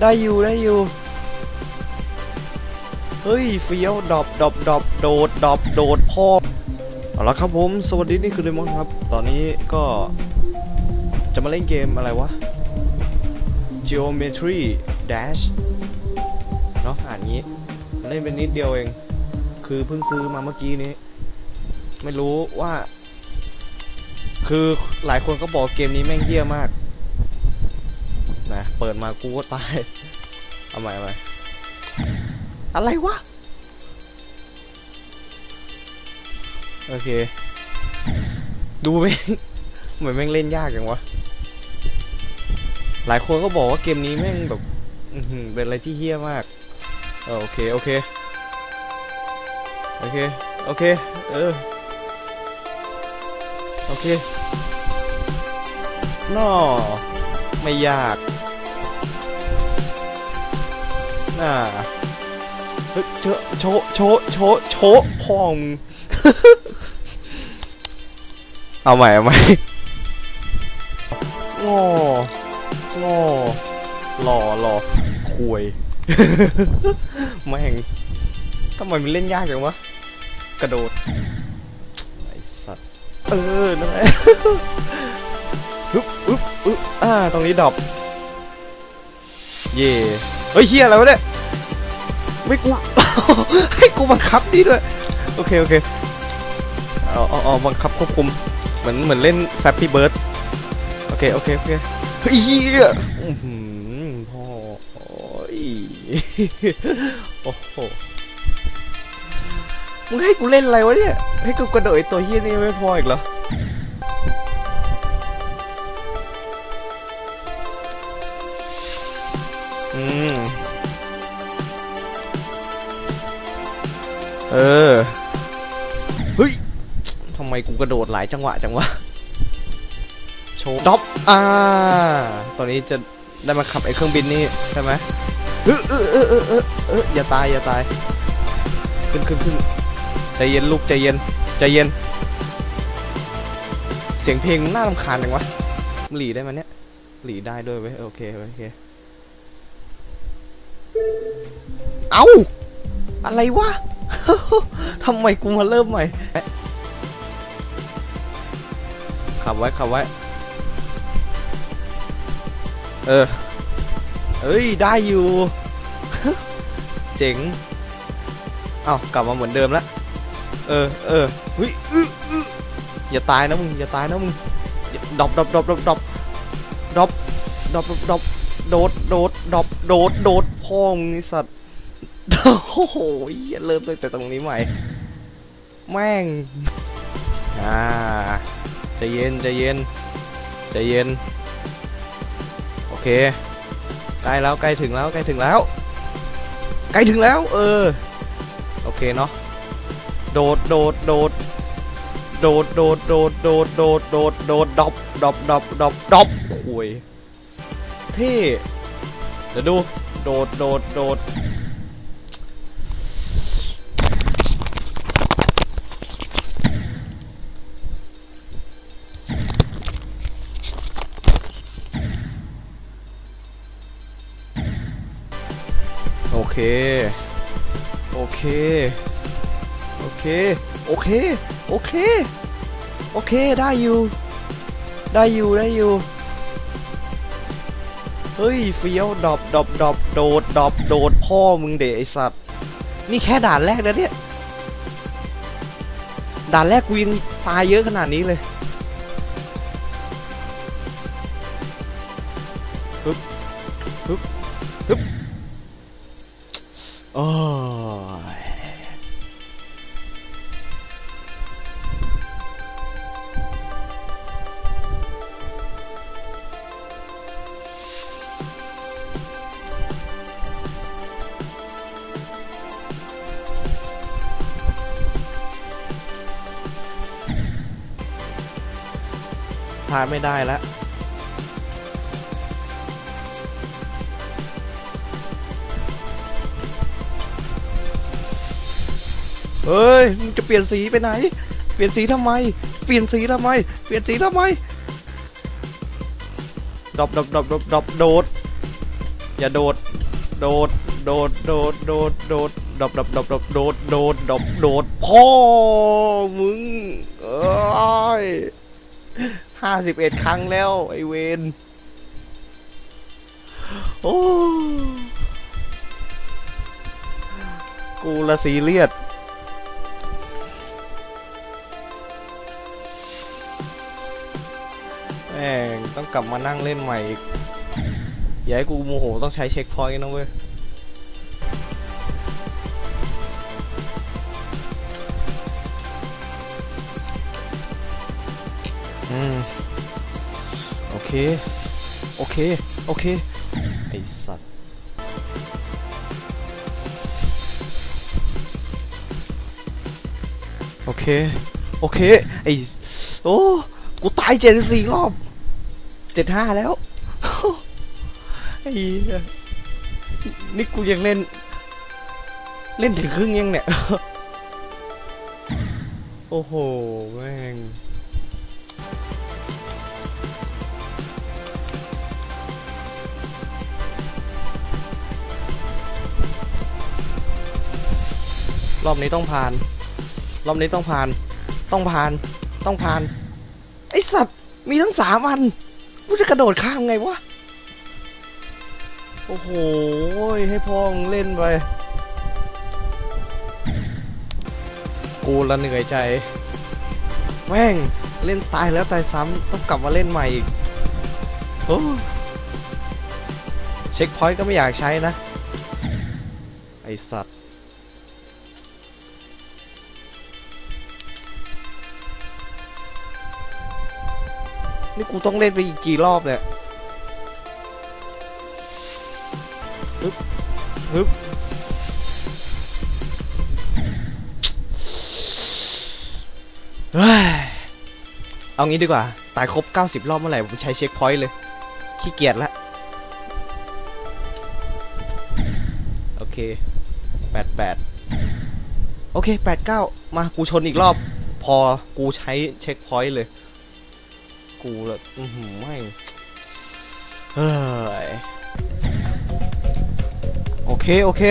ได้อยู่ได้อยู่ เฮ้ยเฟี้ยวดอปดอปดอปโดดดอปโดดพ่อเอาละครับผมสวัสดีนี่คือเดมอนครับ ตอนนี้ก็จะมาเล่นเกมอะไรวะ Geometry Dash เนาะอ่านงี้ เล่นเป็นนิดเดียวเอง คือเพิ่งซื้อมาเมื่อกี้นี้ ไม่รู้ว่า คือหลายคนก็บอกเกมนี้แม่งเหี้ยมาก นะเปิดมากูก็ตายเอาใหม่เอาใหม่อะไรวะ โอเค ดูแม่งเหมือนแม่งเล่นยากจังวะ หลายคนก็บอกว่าเกมนี้แม่งแบบเป็นอะไรที่เฮี้ยมากเออโอเค โอเค โอเค โอเค เออ โอเคน่อไม่ยาก น่าเฮ้ยเจอโชโชโชโชพองเอาใหม่เอาใหม่งองอหล่อหล่อคุยแม่งทำไมมันเล่นยากจังวะ กระโดด ไอสัตว์ เออนั่นแหละอึ๊บอึ๊บอึ๊บอ่า ตรงนี้ดรอปเย่เฮ้ยเฮียอะไรวะเนี่ย ไม่กู ให้กูบังคับดีด้วย โอเค โอเคเอาเอาเอาบังคับควบคุม เหมือนเหมือนเล่นแฟปปี้เบิร์ดโอเค โอเค โอเคเฮ้ยเฮียอื้อหือพ่อโอ้ยโอ้โหมึงให้กูเล่นอะไรวะเนี่ย ให้กูกระโดดไอ้ตัวเฮียนี่ไม่พออีกเหรออื เออ เฮ้ยทำไมกูกระโดดหลายจังหวะจังวะ โชว์ด็อปอ่า ตอนนี้จะได้มาขับไอ้เครื่องบินนี่ใช่ไหมเออเออเออเออเออเอออย่าตายอย่าตาย ขึ้นขึ้นขึ้นใจเย็นลูกใจเย็นใจเย็น เสียงเพลงน่ารำคาญจังวะ หลีได้ไหมยเนี่ย หลีได้ด้วยเว้ยโอเคโอเค เอ้า อะไรวะ ทำไมกูมาเริ่มใหม่ ขับไว้ ขับไว้ เออ เอ้ย ได้อยู่ เจ๋ง เอ้ากลับมาเหมือนเดิมแล้วเออ เออเฮ้ยอื้อออย่าตายนะมึง อย่าตายนะมึงดรอปดรอปดรอปดรอปดรอปดรอปดรอปดรอปโดด โดด ดรอปโดด โดดพ่อมึงไอสัตว์ โอ้โหเหี้ยเริ่มตั้งแต่ตรงนี้ใหม่ แม่ง อ่าใจเย็นใจเย็นใจเย็น โอเค ใกล้แล้วใกล้ถึงแล้วใกล้ถึงแล้ว ใกล้ถึงแล้ว เออ โอเคเนาะ โดดโดดโดดโดดโดดโดดโดดโดดโดดโดดดอบดอบดอบดอบดอบคุยเท่เดี๋ยวดู โดดโดดโดด โอเคโอเค โอเค โอเค โอเค โอเค ได้อยู่ ได้อยู่ ได้อยู่ เฮ้ย เฟี้ยวดอปดอปดอปโดดดอปโดดพ่อมึงเดะไอสัตว์ นี่แค่ด่านแรกนะเนี่ย ด่านแรกกูยังตายเยอะขนาดนี้เลย โอ้ยพลาดไม่ได้แล้ว เฮ้ยมึงจะเปลี่ยนสีไปไหน เปลี่ยนสีทำไม เปลี่ยนสีทำไม เปลี่ยนสีทำไมดรอปดรอปดรอปดรอปดอปโดด อย่าโดด โดด โดด โดด โดด โดดดบดบดบดบโดด โดดดบโดด พ่อ มึง เอ้ยห้าสิบเอ็ดครั้งแล้ว ไอเวนโอ้ กูละซีเรียส ม่งต้องกลับมานั่งเล่นใหม่อีก อย่าให้กูโมโหต้องใช้เช็คพอยต์นะเว้ยอืมโอเค โอเค โอเค ไอสัตว์โอเค โอเค ไอสโอ้ กูตายเจ็ดสี่รอบ จ็ดห้าแล้วไอ้นี่กูยังเล่น เล่นถึงครึ่งยังเนี่ย โอ้โห แม่งรอบนี้ต้องผ่าน รอบนี้ต้องผ่าน ต้องผ่าน ต้องผ่าน ไอสัตว์ มีทั้งสามอัน กูจะกระโดดข้ามไงวะ โอ้โห ให้พ่อมึงเล่นไป กูละเหนื่อยใจ แม่ง เล่นตายแล้วตายซ้ำต้องกลับมาเล่นใหม่อีกโอ้เช็คพอยต์ก็ไม่อยากใช้นะ ไอสัตว์ นี่กูต้องเล่นไปอีกกี่รอบเนี่ยฮึบฮึบเฮ้ยเอางี้ดีกว่า ตายครบ 90 รอบเมื่อไหร่ ผมใช้เช็คพอยต์เลย ขี้เกียจละ โอเค 88 โอเค 89 มา กูชนอีกรอบ พอ กูใช้เช็คพอยต์เลย กูละอือหือไม่เฮ้ยโอเค โอเค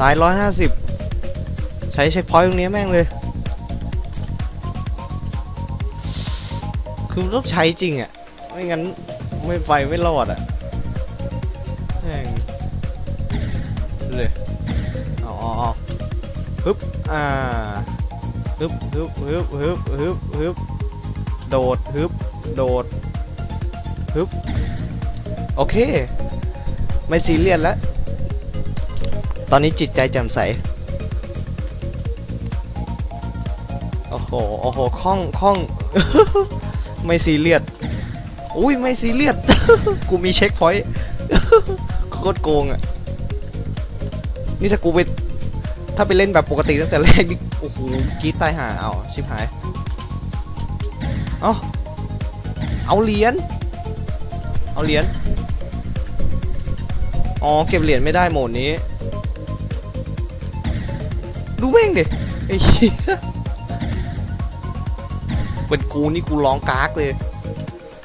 ตายร้อยห้าสิบใช้เช็คพอยต์ตรงนี้แม่งเลย คือต้องใช้จริงอะ่ะ ไม่งั้น ไม่ไปไม่รอดอะ่ะแม่งเลยเอาเอาเอาฮึบ อ่าฮึบฮึบฮึบฮึบฮึบฮึบโดดฮึบ โดดฮึบโอเค ไม่ซีเรียสแล้ว ตอนนี้จิตใจแจ่มใส โอ้โห โอ้โหคล่องคล่อง ไม่ซีเรียส อุ้ยไม่ซีเรียส กูมีเช็คพอยต์โคตรโกงอะ นี่ถ้ากูไป ถ้าไปเล่นแบบปกติตั้งแต่แรกนี่ โอ้โหกีดตายห่าเอาชิบหาย เอ้า เอาเหรียญ เอาเหรียญ อ๋อ เก็บเหรียญไม่ได้โหมดนี้ ดูแม่งดิไอ้เหี้ยเป็นกูนี่กูร้องกากเลย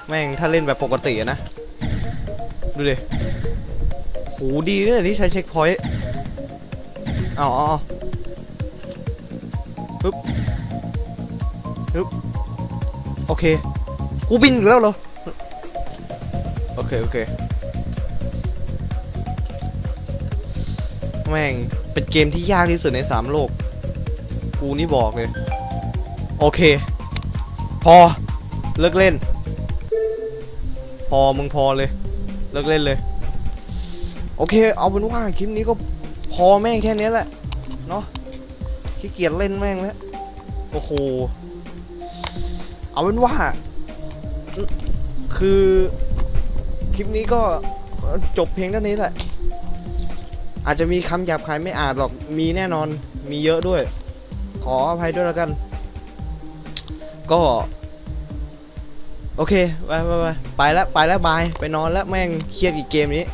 แม่งถ้าเล่นแบบปกติอะนะ ดูดิโหดีเนี่ยที่ใช้เช็คพอยต์เอาเอาเอาฮึบฮึบโอเค กูบินอีกแล้วเหรอ โอเค โอเค แม่ง เป็นเกมที่ยากที่สุดในสามโลก กูนี่บอกเลย โอเค พอ เลิกเล่น พอ มึงพอเลย เลิกเล่นเลย โอเค เอาเป็นว่าคลิปนี้ก็พอแม่งแค่นี้แหละ เนาะขี้เกียจเล่นแม่งแล้ว โอ้โห เอาเป็นว่า คือคลิปนี้ก็จบเพียงเท่านี้แหละ อาจจะมีคำหยาบคายไม่อาจหรอกมีแน่นอนมีเยอะด้วย ขออภัยด้วยแล้วกัน ก็ โอเค ไปไปไปไปแล้วไปแล้วบาย ไปนอนแล้วแม่งเครียดอีกเกมนี้